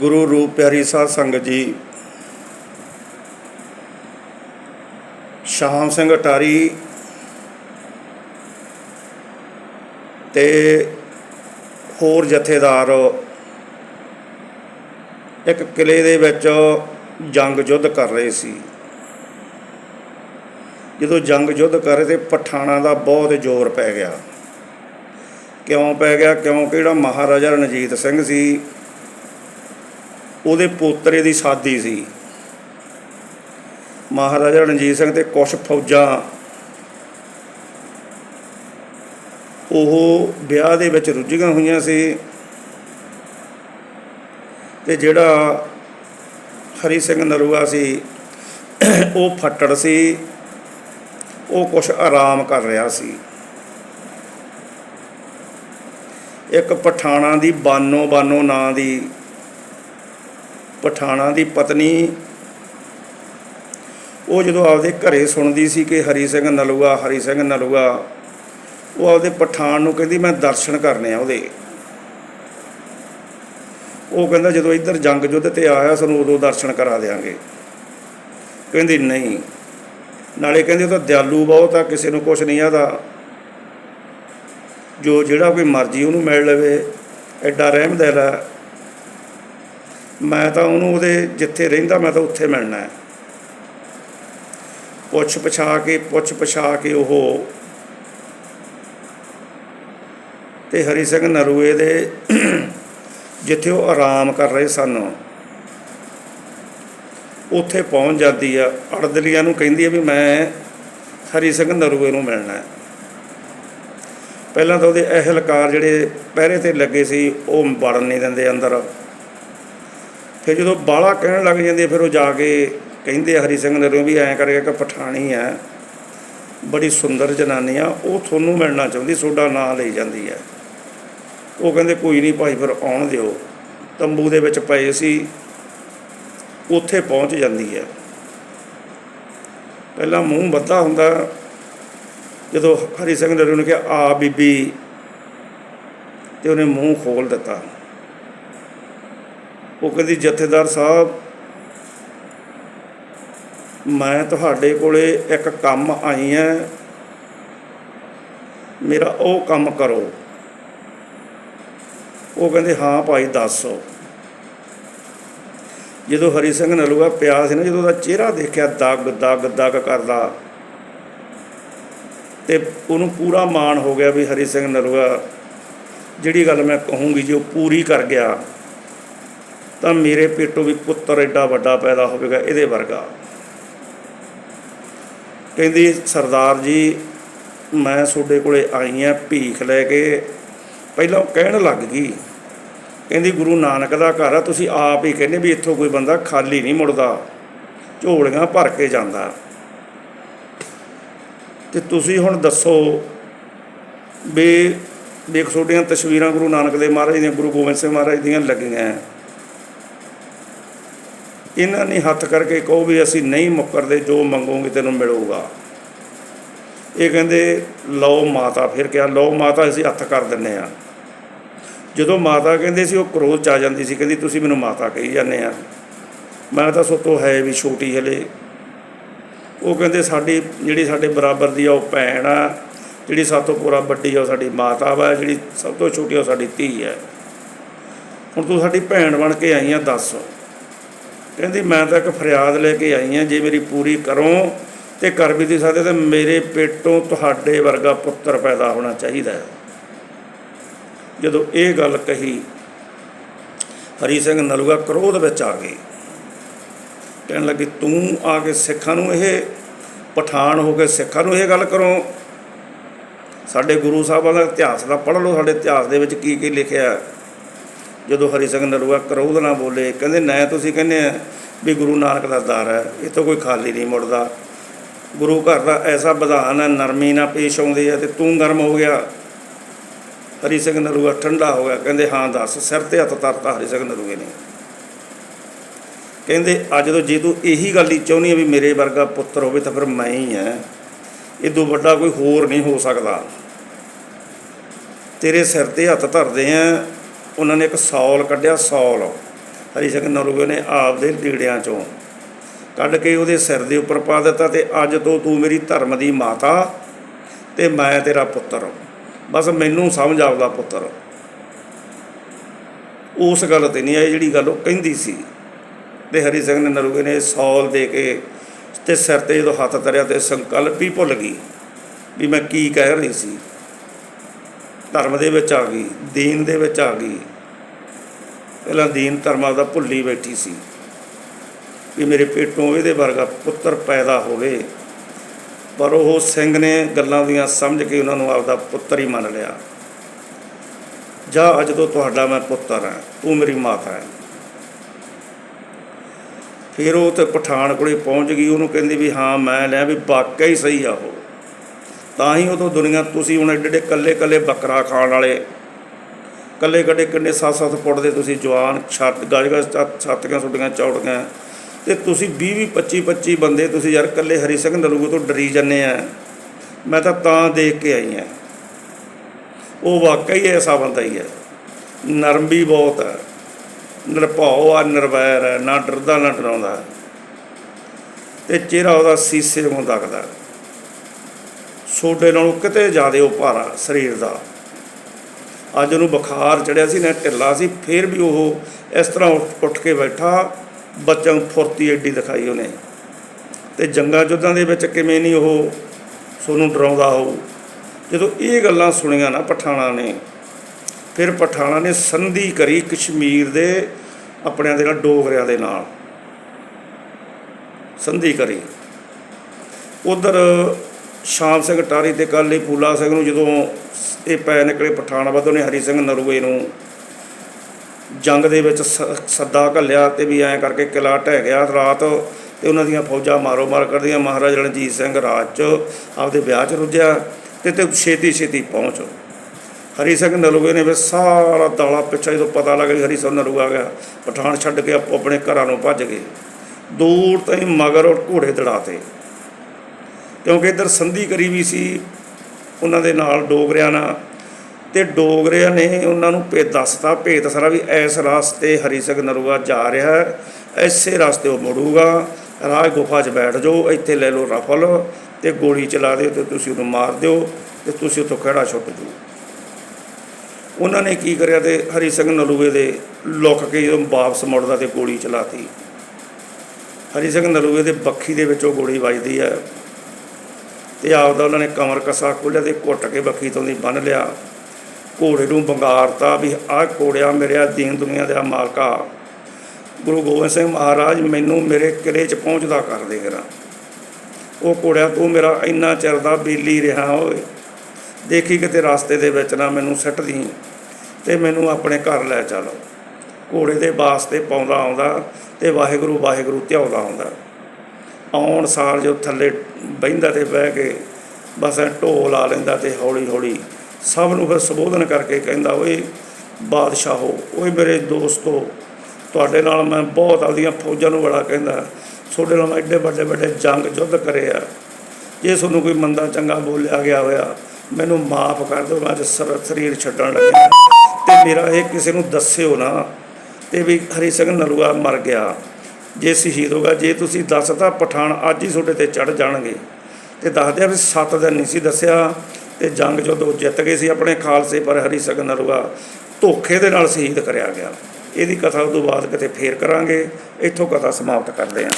ਗੁਰੂ ਰੂਪ ਪਿਆਰੀ ਸਾਧ ਸੰਗਤ ਜੀ, ਸ਼ਾਮ ਸਿੰਘ ਅਟਾਰੀ ਤੇ ਹੋਰ ਜਥੇਦਾਰ ਇੱਕ ਕਿਲੇ ਦੇ ਵਿੱਚ ਜੰਗ ਯੁੱਧ ਕਰ ਰਹੇ ਸੀ। ਜਦੋਂ ਜੰਗ ਯੁੱਧ ਕਰ ਰਹੇ ਤੇ ਪਠਾਣਾ ਦਾ ਬਹੁਤ ਜ਼ੋਰ ਪੈ ਗਿਆ। ਕਿਉਂ ਪੈ ਗਿਆ? ਕਿਉਂਕਿ ਜਿਹੜਾ ਮਹਾਰਾਜਾ ਰਣਜੀਤ ਸਿੰਘ ਸੀ ਉਹਦੇ ਪੋਤਰੇ ਦੀ ਸਾਦੀ ਸੀ। ਮਹਾਰਾਜਾ ਰਣਜੀਤ ਸਿੰਘ ਤੇ ਕੁਛ ਫੌਜਾਂ ਉਹ ਵਿਆਹ ਦੇ ਵਿੱਚ ਰੁੱਝੀਆਂ ਹੋਈਆਂ ਸੀ ਤੇ ਜਿਹੜਾ ਹਰੀ ਸਿੰਘ ਨਰੂਆ ਸੀ, ਉਹ ਫੱਟੜ ਸੀ, ਉਹ ਕੁਛ ਆਰਾਮ ਕਰ ਰਿਹਾ ਸੀ। ਇੱਕ ਪਠਾਣਾ ਦੀ ਬਾਨੋ ਬਾਨੋ ਨਾਂ ਦੀ ਪਠਾਣਾ ਦੀ ਪਤਨੀ। ਉਹ ਜਦੋਂ ਆਪਦੇ ਘਰੇ ਸੁਣਦੀ ਸੀ ਕਿ ਹਰੀ ਸਿੰਘ ਨਲੂਆ, ਹਰੀ ਸਿੰਘ ਨਲੂਆ, ਉਹ ਆਪਦੇ ਪਠਾਨ ਨੂੰ ਕਹਿੰਦੀ, ਮੈਂ ਦਰਸ਼ਨ ਕਰਨੇ ਆ ਉਹਦੇ। ਉਹ ਕਹਿੰਦਾ, ਜਦੋਂ ਇੱਧਰ ਜੰਗ ਯੁੱਧ ਤੇ ਆਇਆ, ਸਾਨੂੰ ਉਦੋਂ ਦਰਸ਼ਨ ਕਰਾ ਦੇਾਂਗੇ ਕਹਿੰਦੀ, ਨਹੀਂ। ਨਾਲੇ ਕਹਿੰਦੇ, ਉਹ ਤਾਂ ਦਿਆਲੂ ਬਹੁਤ ਆ, ਕਿਸੇ ਨੂੰ ਕੁਝ ਨਹੀਂ ਆਦਾ। ਜੋ ਜਿਹੜਾ ਕੋਈ ਮਰਜ਼ੀ ਉਹਨੂੰ ਮਿਲ ਲਵੇ, ਐਡਾ ਰਹਿਮਦਿਲ ਹੈ ਮੈਂ ਤਾਂ ਉਹਨੂੰ ਉਹਦੇ ਜਿੱਥੇ ਰਹਿੰਦਾ ਮੈਂ ਤਾਂ ਉੱਥੇ ਮਿਲਣਾ ਹੈ। ਪੁੱਛ ਪਛਾ ਕੇ, ਪੁੱਛ ਪਛਾ ਕੇ ਉਹ ਤੇ ਹਰੀ ਸਿੰਘ ਨਰੂਏ ਦੇ ਜਿੱਥੇ ਉਹ ਆਰਾਮ ਕਰ ਰਹੇ ਸਨ, ਉੱਥੇ ਪਹੁੰਚ ਜਾਂਦੀ ਆ। ਅੜਦਲੀਆਂ ਨੂੰ ਕਹਿੰਦੀ ਆ ਵੀ ਮੈਂ ਹਰੀ ਸਿੰਘ ਨਰੂਏ ਨੂੰ ਮਿਲਣਾ ਹੈ। ਪਹਿਲਾਂ ਤਾਂ ਉਹਦੇ ਅਹਿਲਕਾਰ ਜਿਹੜੇ ਪਹਿਰੇ ਤੇ ਲੱਗੇ ਸੀ, ਉਹ ਵੜਨ ਨਹੀਂ ਦਿੰਦੇ ਅੰਦਰ। ਫਿਰ ਜਦੋਂ ਬਾਲਾ ਕਹਿਣ ਲੱਗ ਜਾਂਦੇ ਫਿਰ ਉਹ ਜਾ ਕੇ ਕਹਿੰਦੇ ਆ ਹਰੀ ਸਿੰਘ ਨਰੂਏ ਵੀ ਐਂ ਕਰਕੇ ਕਿ ਪਠਾਣੀ ਹੈ। ਬੜੀ ਸੁੰਦਰ ਜਨਾਨੀ ਆ, ਉਹ ਤੁਹਾਨੂੰ ਮਿਲਣਾ ਚਾਹੁੰਦੀ, ਤੁਹਾਡਾ ਨਾਂ ਲਈ ਜਾਂਦੀ ਹੈ। ਉਹ ਕਹਿੰਦੇ, ਕੋਈ ਨਹੀਂ ਭਾਈ, ਫਿਰ ਆਉਣ ਦਿਓ। ਤੰਬੂ ਦੇ ਵਿੱਚ ਪਏ ਸੀ। ਉੱਥੇ ਪਹੁੰਚ ਜਾਂਦੀ ਹੈ। ਪਹਿਲਾਂ ਮੂੰਹ ਬੱਧਾ ਹੁੰਦਾ, ਜਦੋਂ ਹਰੀ ਸਿੰਘ ਨਰੂ ਨੇ ਕਿਹਾ, ਆ ਬੀਬੀ। ਤੇ ਉਹਨੇ ਮੂੰਹ ਖੋਲ ਦਿੱਤਾ। ਉਹ ਕਹਿੰਦੀ, ਜਥੇਦਾਰ ਸਾਹਿਬ, ਮੈਂ ਤੁਹਾਡੇ ਕੋਲੇ ਇੱਕ ਕੰਮ ਆਈ ਹਾਂ ਮੇਰਾ ਉਹ ਕੰਮ ਕਰੋ। ਉਹ ਕਹਿੰਦੇ, ਹਾਂ ਭਾਈ, ਦੱਸੋ। ਜਦੋਂ ਹਰੀ ਸਿੰਘ ਨਲੂਆ ਪਿਆ ਸੀ ਨਾ, ਜਦੋਂ ਉਹਦਾ ਚਿਹਰਾ ਦੇਖਿਆ, ਦਗ ਦਗ ਦਗ ਕਰਦਾ, ਤੇ ਉਹਨੂੰ ਪੂਰਾ ਮਾਣ ਹੋ ਗਿਆ ਵੀ ਹਰੀ ਸਿੰਘ ਨਲੂਆ, ਜਿਹੜੀ ਗੱਲ ਮੈਂ ਕਹੂੰਗੀ ਜੇ, ਉਹ ਪੂਰੀ ਕਰ ਗਿਆ। ਤਾਂ ਮੇਰੇ ਪੇਟੋਂ ਵੀ ਪੁੱਤਰ ਐਡਾ ਵੱਡਾ ਪੈਦਾ ਹੋਵੇਗਾ ਇਹਦੇ ਵਰਗਾ। ਕਹਿੰਦੀ, ਸਰਦਾਰ ਜੀ, ਮੈਂ ਤੁਹਾਡੇ ਕੋਲੇ ਆਈ ਆ ਭੀਖ ਲੈ ਕੇ। ਪਹਿਲਾਂ ਉਹ ਕਹਿਣ ਲੱਗ ਗਈ। ਕਹਿੰਦੀ, ਗੁਰੂ ਨਾਨਕ ਦਾ ਘਰ ਆ, ਤੁਸੀਂ ਆਪ ਹੀ ਕਹਿੰਦੇ ਵੀ ਇੱਥੋਂ ਕੋਈ ਬੰਦਾ ਖਾਲੀ ਨਹੀਂ ਮੁੜਦਾ। ਝੋਲੀਆਂ ਭਰ ਕੇ ਜਾਂਦਾ। ਤੇ ਤੁਸੀਂ ਹੁਣ ਦੱਸੋ ਵੀ ਦੇਖ, ਤੁਹਾਡੀਆਂ ਤਸਵੀਰਾਂ ਗੁਰੂ ਨਾਨਕ ਦੇਵ ਮਹਾਰਾਜ ਦੀਆਂ, ਗੁਰੂ ਗੋਬਿੰਦ ਸਿੰਘ ਮਹਾਰਾਜ ਦੀਆਂ ਲੱਗੀਆਂ। ਇਹਨਾਂ ਨੇ ਹੱਥ ਕਰਕੇ ਕਹੋ ਵੀ ਅਸੀਂ ਨਹੀਂ ਮੁੱਕਰਦੇ, ਜੋ ਮੰਗੋਗੇ ਤੈਨੂੰ ਮਿਲੂਗਾ। ਇਹ ਕਹਿੰਦੇ, ਲਓ ਮਾਤਾ, ਫਿਰ ਕਿਹਾ, ਲਓ ਮਾਤਾ, ਅਸੀਂ ਹੱਥ ਕਰ ਦਿੰਨੇ ਆ ਜਦੋਂ ਮਾਤਾ ਕਹਿੰਦੇ ਸੀ, ਉਹ ਕ੍ਰੋਧ ਚ ਆ ਜਾਂਦੀ ਸੀ, ਕਹਿੰਦੀ, ਤੁਸੀਂ ਮੈਨੂੰ ਮਾਤਾ ਕਹੀ ਜਾਂਦੇ ਆ। ਮੈਂ ਤਾਂ ਸੋਤੋਂ ਹੈ ਵੀ ਛੋਟੀ ਹਲੇ। ਉਹ ਕਹਿੰਦੇ, ਸਾਡੀ, ਜਿਹੜੀ ਸਾਡੇ ਬਰਾਬਰ ਦੀ ਆ, ਉਹ ਭੈਣ ਆ। ਜਿਹੜੀ ਸਾਤੋਂ ਪੂਰਾ ਵੱਡੀ ਆ, ਉਹ ਸਾਡੀ ਮਾਤਾ ਵਾ। ਜਿਹੜੀ ਸਭ ਤੋਂ ਛੋਟੀ ਆ, ਉਹ ਸਾਡੀ ਧੀ ਹੈ ਹੁਣ ਤੂੰ ਸਾਡੀ ਭੈਣ ਬਣ ਕੇ ਆਈ ਆ, ਦੱਸ। ਕਹਿੰਦੀ, ਮੈਂ ਤਾਂ ਇੱਕ ਫਰਿਆਦ ਲੈ ਕੇ ਆਈ ਹਾਂ ਜੇ ਮੇਰੀ ਪੂਰੀ ਕਰੋ ਤੇ ਕਰ ਵੀ ਦੀ ਸਕਦੇ ਤੇ ਮੇਰੇ ਪੇਟੋਂ ਤੁਹਾਡੇ ਵਰਗਾ ਪੁੱਤਰ ਪੈਦਾ ਹੋਣਾ ਚਾਹੀਦਾ ਹੈ। ਜਦੋਂ ਇਹ ਗੱਲ ਕਹੀ, ਹਰੀ ਸਿੰਘ ਨਲੂਆ ਕ੍ਰੋਧ ਵਿੱਚ ਆ ਗਈ। ਕਹਿਣ ਲੱਗੀ, ਤੂੰ ਆ ਕੇ ਸਿੱਖਾਂ ਨੂੰ ਇਹ ਪਠਾਨ ਹੋ ਕੇ ਸਿੱਖਾਂ ਨੂੰ ਇਹ ਗੱਲ ਕਰੋ? ਸਾਡੇ ਗੁਰੂ ਸਾਹਿਬਾਂ ਦਾ ਇਤਿਹਾਸ ਦਾ ਪੜ੍ਹ ਲਓ, ਸਾਡੇ ਇਤਿਹਾਸ ਦੇ ਵਿੱਚ ਕੀ ਕੀ ਲਿਖਿਆ ਹੈ। ਜਦੋਂ ਹਰੀ ਸਿੰਘ ਨਲੂਆ ਕਰੋਧ ਨਾਲ ਬੋਲੇ, ਕਹਿੰਦੇ ਨਾ ਤੁਸੀਂ ਕਹਿੰਦੇ ਆ ਵੀ ਗੁਰੂ ਨਾਨਕ ਦਾ ਦਰ ਹੈ ਇਹ ਤੋਂ ਕੋਈ ਖਾਲੀ ਨਹੀਂ ਮੁੜਦਾ। ਗੁਰੂ ਘਰ ਦਾ ਐਸਾ ਵਿਧਾਨ ਹੈ, ਨਰਮੀ ਨਾਲ ਪੇਸ਼ ਆਉਂਦੇ ਆ ਤੇ ਤੂੰ ਗਰਮ ਹੋ ਗਿਆ। ਹਰੀ ਸਿੰਘ ਨਲੂਆ ਠੰਡਾ ਹੋ ਗਿਆ, ਕਹਿੰਦੇ, ਹਾਂ, ਦੱਸ, ਸਿਰ ਤੇ ਹੱਥ ਧਰਤਾ ਹਰੀ ਸਿੰਘ ਨਲੂਏ ਨੇ। ਕਹਿੰਦੇ, ਅੱਜ ਤੋਂ ਜੇ ਤੂੰ ਇਹੀ ਗੱਲ ਹੀ ਚਾਹੁੰਦੀ ਆ ਵੀ ਮੇਰੇ ਵਰਗਾ ਪੁੱਤਰ ਹੋਵੇ ਤਾਂ ਫਿਰ ਮੈਂ ਹੀ ਹਾਂ ਇਦੋਂ ਵੱਡਾ ਕੋਈ ਹੋਰ ਨਹੀਂ ਹੋ ਸਕਦਾ। ਤੇਰੇ ਸਿਰ ਤੇ ਹੱਥ ਧਰਦੇ ਆ ਉਹਨਾਂ ਨੇ ਇੱਕ ਸੌਲ ਕੱਢਿਆ, ਸੌਲ। ਹਰੀ ਸਿੰਘ ਨਲੂਏ ਨੇ ਆਪ ਦੇ ਲੀੜਿਆਂ ਚੋਂ ਕੱਢ ਕੇ ਉਹਦੇ ਸਿਰ ਦੇ ਉੱਪਰ ਪਾ ਦਿੱਤਾ ਤੇ ਅੱਜ ਤੋਂ ਤੂੰ ਮੇਰੀ ਧਰਮ ਦੀ ਮਾਤਾ ਤੇ ਮੈਂ ਤੇਰਾ ਪੁੱਤਰ। ਬਸ ਮੈਨੂੰ ਸਮਝ ਆਪਦਾ ਪੁੱਤਰ। ਉਸ ਗੱਲ ਤੇ ਨਹੀਂ ਆਈ ਜਿਹੜੀ ਗੱਲ ਉਹ ਕਹਿੰਦੀ ਸੀ। ਤੇ ਹਰੀ ਸਿੰਘ ਨੇ ਨਰੂਏ ਨੇ ਸੌਲ ਦੇ ਕੇ ਤੇ ਸਿਰ ਤੇ ਜਦੋਂ ਹੱਥ ਧਰਿਆ ਤੇ ਸੰਕਲਪ ਹੀ ਭੁੱਲ ਗਈ ਵੀ ਮੈਂ ਕੀ ਕਹਿ ਰਹੀ ਸੀ। ਧਰਮ ਦੇ ਵਿੱਚ ਆ ਗਈ, ਦੀਨ ਦੇ ਵਿੱਚ ਆ ਗਈ। ਪਹਿਲਾਂ ਦੀਨ ਧਰਮ ਦਾ ਭੁੱਲੀ ਬੈਠੀ ਸੀ ਵੀ ਮੇਰੇ ਪੇਟੋਂ ਇਹਦੇ ਵਰਗਾ ਪੁੱਤਰ ਪੈਦਾ ਹੋਵੇ। ਪਰ ਉਹ ਸਿੰਘ ਨੇ ਗੱਲਾਂ ਦੀਆਂ ਸਮਝ ਕੇ ਉਹਨਾਂ ਨੂੰ ਆਪਦਾ ਪੁੱਤਰ ਹੀ ਮੰਨ ਲਿਆ। ਜਾ ਅੱਜ ਤੋਂ ਤੁਹਾਡਾ ਮੈਂ ਪੁੱਤਰ ਹਾਂ, ਤੂੰ ਮੇਰੀ ਮਾਤਾ ਹੈ। ਫਿਰ ਉਹ ਤੇ ਪਠਾਨ ਕੋਲੇ ਪਹੁੰਚ ਗਈ, ਉਹਨੂੰ ਕਹਿੰਦੀ ਵੀ ਹਾਂ, ਮੈਂ ਲਿਆ ਵੀ ਵਾਕਿਆ ਹੀ ਸਹੀ ਆ ਉਹ। ਤਾਂ ਹੀ ਉਦੋਂ ਦੁਨੀਆ ਤੁਸੀਂ ਹੁਣ ਏਡੇ ਏਡੇ ਕੱਲੇ ਕੱਲੇ ਬੱਕਰਾ ਖਾਣ ਵਾਲੇ। ਕੱਲੇ ਕੱਲੇ ਕਿੰਨੇ 7-7 ਫੁੱਟ ਦੇ ਤੁਸੀਂ ਜਵਾਨ, ਛੱਤ ਗਜ ਗਜ ਛੱਤ- ਛੱਤੀਆਂ, ਸੁੱਟੀਆਂ, ਚੌੜੀਆਂ। ਤੇ ਤੁਸੀਂ 20 20 25 25 ਬੰਦੇ ਤੁਸੀਂ ਯਾਰ ਕੱਲੇ ਹਰੀ ਸਿੰਘ ਨਲੂਗੇ ਤੋਂ ਡਰੀ ਜੰਨੇ ਆ। ਮੈਂ ਤਾਂ ਤਾਂ ਦੇਖ ਕੇ ਆਈ ਆ। ਉਹ ਵਾਕਈ ਐਸਾ ਬੰਦਾ ਹੀ ਹੈ ਨਰਮ ਵੀ ਬਹੁਤ ਹੈ ਨਿਰਭਉ ਆ, ਨਿਰਵੈਰ ਹੈ ਨਾ ਡਰਦਾ, ਨਾ ਡਰਾਉਂਦਾ। ਤੇ ਚਿਹਰਾ ਉਹਦਾ ਸੀਸੇ ਵਾਂਗ ਲੱਗਦਾ। ਸੋਡੇ ਨਾਲੋਂ ਕਿਤੇ ਜ਼ਿਆਦਾ ਉਹ ਭਾਰਾ ਸਰੀਰ ਦਾ। ਅੱਜ ਉਹਨੂੰ ਬੁਖਾਰ ਚੜਿਆ ਸੀ, ਨਾ ਢਿੱਲਾ ਸੀ, ਫਿਰ ਵੀ ਉਹ ਇਸ ਤਰ੍ਹਾਂ ਉੱਠ- ਉੱਠ ਕੇ ਬੈਠਾ, ਬੱਚਿਆਂ ਨੂੰ ਫੁਰਤੀ ਐਡੀ ਦਿਖਾਈ ਉਹਨੇ। ਤੇ ਜੰਗਾਂ ਯੁੱਧਾਂ ਦੇ ਵਿੱਚ ਕਿਵੇਂ ਨਹੀਂ ਉਹ ਸੋਨੂੰ ਡਰਾਉਂਦਾ ਹੋਊ। ਜਦੋਂ ਇਹ ਗੱਲਾਂ ਸੁਣੀਆਂ ਨਾ ਪਠਾਣਾ ਨੇ, ਫਿਰ ਪਠਾਣਾ ਨੇ ਸੰਧੀ ਕਰੀ ਕਸ਼ਮੀਰ ਦੇ ਆਪਣਿਆਂ ਦੇ ਨਾਲ, ਡੋਗਰਿਆਂ ਦੇ ਨਾਲ। ਸੰਧੀ ਕਰੀ। ਉਧਰ ਸ਼ਾਮ ਸਿੰਘ ਟਾਰੀ ਤੇ ਕਾਲੀ ਫੂਲਾ ਸਿੰਘ ਨੂੰ ਜਦੋਂ ਇਹ ਪੈ ਨਿਕਲੇ ਪਠਾਨਵਾਦ ਉਹਨੇ ਹਰੀ ਸਿੰਘ ਨਰੂਏ ਨੂੰ ਜੰਗ ਦੇ ਵਿੱਚ ਸ- ਸੱਦਾ ਘੱਲਿਆ ਤੇ ਵੀ ਐਂ ਕਰਕੇ ਕਿਲਾ ਢਹਿ ਗਿਆ ਰਾਤ ਤੇ ਉਹਨਾਂ ਦੀਆਂ ਫੌਜਾਂ ਮਾਰੋ ਮਾਰ ਕਰਦੀਆਂ। ਮਹਾਰਾਜਾ ਰਣਜੀਤ ਸਿੰਘ ਰਾਜ 'ਚ ਆਪਦੇ ਵਿਆਹ 'ਚ ਰੁੱਝਿਆ ਤੇ ਤੇ ਛੇਤੀ ਛੇਤੀ ਪਹੁੰਚ। ਹਰੀ ਸਿੰਘ ਨਲੂਏ ਨੇ ਵੀ ਸਾਰਾ ਦਾਲਾ ਪਿੱਛਾ ਜਦੋਂ ਪਤਾ ਲੱਗ ਗਿਆ ਹਰੀ ਸਿੰਘ ਨਲੂਆ ਆ ਗਿਆ, ਪਠਾਨ ਛੱਡ ਕੇ ਆਪੋ ਆਪਣੇ ਘਰਾਂ ਨੂੰ ਭੱਜ ਗਏ। ਦੂਰ ਤਾਈਂ ਮਗਰ ਔਰ ਘੋੜੇ ਦੜਾਤੇ। ਕਿਉਂਕਿ ਇੱਧਰ ਸੰਧੀ ਕਰੀ ਵੀ ਸੀ, ਉਹਨਾਂ ਦੇ ਨਾਲ ਡੋਗਰਿਆਂ ਨਾਲ। ਤੇ ਡੋਗਰਿਆਂ ਨੇ ਉਹਨਾਂ ਨੂੰ ਭੇਤ ਦੱਸਤਾ, ਭੇਤ ਸਾਰਾ ਵੀ ਇਸ ਰਾਸਤੇ ਹਰੀ ਸਿੰਘ ਨਰੂਆ ਜਾ ਰਿਹਾ ਹੈ ਐਸੇ ਰਾਸਤੇ ਉਹ ਮੁੜੂਗਾ। ਰਾਜ ਗੁਫਾ 'ਚ ਬੈਠ ਜਾਓ, ਇੱਥੇ ਲੈ ਲਓ ਰਫਲ ਤੇ ਗੋਲੀ ਚਲਾ ਦਿਓ ਤੇ ਤੁਸੀਂ ਉਹਨੂੰ ਮਾਰ ਦਿਓ ਤੇ ਤੁਸੀਂ ਉੱਥੋਂ ਖੜਾ ਛੁੱਟ ਜਾਓ। ਉਹਨਾਂ ਨੇ ਕੀ ਕਰਿਆ ਤੇ ਹਰੀ ਸਿੰਘ ਨਲੂਏ ਦੇ ਲੁੱਕ ਕੇ ਜਦੋਂ ਵਾਪਸ ਮੁੜਦਾ ਤੇ ਗੋਲੀ ਚਲਾਤੀ। ਹਰੀ ਸਿੰਘ ਨਲੂਏ ਦੇ ਬੱਖੀ ਦੇ ਵਿੱਚ ਉਹ ਗੋਲੀ ਵੱਜਦੀ ਹੈ। ਤੇ ਆਪਦਾ ਉਹਨਾਂ ਨੇ ਕਮਰ ਕਸਾ ਖੋਲ੍ਹਿਆ ਤੇ ਘੁੱਟ ਕੇ ਬੱਖੀ ਤੋਂ ਦੀ ਬੰਨ ਲਿਆ। ਘੋੜੇ ਨੂੰ ਬੰਗਾਰਤਾ ਵੀ ਆਹ ਘੋੜਿਆ ਮੇਰਿਆ ਦੀਨ ਦੁਨੀਆ ਦਾ ਮਾਲਕਾ। ਗੁਰੂ ਗੋਬਿੰਦ ਸਿੰਘ ਮਹਾਰਾਜ ਮੈਨੂੰ ਮੇਰੇ ਕਿਲੇ 'ਚ ਪਹੁੰਚਦਾ ਕਰ ਦੇ ਕਰਾਂ ਉਹ ਘੋੜਿਆ, ਤੂੰ ਮੇਰਾ ਇੰਨਾ ਚਿਰ ਦਾ ਬੇਲੀ ਰਿਹਾ ਓਏ। ਦੇਖੀ ਕਿਤੇ ਰਸਤੇ ਦੇ ਵਿੱਚ ਨਾ ਮੈਨੂੰ ਸੱਟ ਦੀ ਤੇ ਮੈਨੂੰ ਆਪਣੇ ਘਰ ਲੈ ਚੱਲ। ਘੋੜੇ ਦੇ ਵਾਸਤੇ ਪਾਉਂਦਾ ਆਉਂਦਾ ਤੇ ਵਾਹਿਗੁਰੂ ਵਾਹਿਗੁਰੂ ਧਿਆਉਂਦਾ ਆਉਂਦਾ। ਆਉਣ ਸਾਰ ਜੋ ਥੱਲੇ ਬਹਿੰਦਾ ਤੇ ਬਹਿ ਕੇ ਬਸ ਢੋਲ ਲਾ ਲੈਂਦਾ ਤੇ ਹੌਲੀ ਹੌਲੀ ਸਭ ਨੂੰ ਫਿਰ ਸੰਬੋਧਨ ਕਰਕੇ ਕਹਿੰਦਾ, ਓਏ ਬਾਦਸ਼ਾਹੋ, ਓਏ ਮੇਰੇ ਦੋਸਤੋ, ਤੁਹਾਡੇ ਨਾਲ ਮੈਂ ਬਹੁਤ ਆਪਦੀਆਂ ਫੌਜਾਂ ਨੂੰ ਬੜਾ ਕਹਿੰਦਾ, ਤੁਹਾਡੇ ਨਾਲ ਮੈਂ ਐਡੇ ਵੱਡੇ ਵੱਡੇ ਜੰਗ ਯੁੱਧ ਕਰੇ ਆ। ਜੇ ਤੁਹਾਨੂੰ ਕੋਈ ਮੰਦਾ ਚੰਗਾ ਬੋਲਿਆ ਗਿਆ ਹੋਇਆ, ਮੈਨੂੰ ਮਾਫ ਕਰ ਦਿਓ, ਮੈਂ ਅੱਜ ਸਰੀਰ ਛੱਡਣ ਲੱਗਿਆ। ਤੇ ਮੇਰਾ ਇਹ ਕਿਸੇ ਨੂੰ ਦੱਸਿਓ ਨਾ, ਤੇ ਵੀ ਹਰੀ ਸਿੰਘ ਨਲੂਆ ਮਰ ਗਿਆ। ਜੇ ਸ਼ਹੀਦ ਹੋ ਗਿਆ, ਜੇ ਤੁਸੀਂ ਦੱਸਤਾ ਪਠਾਨ ਅੱਜ ਹੀ ਤੁਹਾਡੇ ਤੇ ਚੜ ਜਾਣਗੇ। ਤੇ ਦੱਸਦੇ ਆ ਵੀ 7 ਦਿਨ ਨਹੀਂ ਸੀ ਦੱਸਿਆ ਤੇ ਜੰਗ ਜਦੋਂ ਜਿੱਤ ਗਏ ਸੀ ਆਪਣੇ ਖਾਲਸੇ ਪਰ ਹਰੀ ਸਗਨ ਨਲੂਆ ਧੋਖੇ ਦੇ ਨਾਲ ਸ਼ਹੀਦ ਕਰਿਆ ਗਿਆ। ਇਹਦੀ ਕਥਾ ਤੋਂ ਬਾਅਦ ਕਿਤੇ ਫੇਰ ਕਰਾਂਗੇ, ਇੱਥੋਂ ਕਥਾ ਸਮਾਪਤ ਕਰਦੇ ਹਾਂ।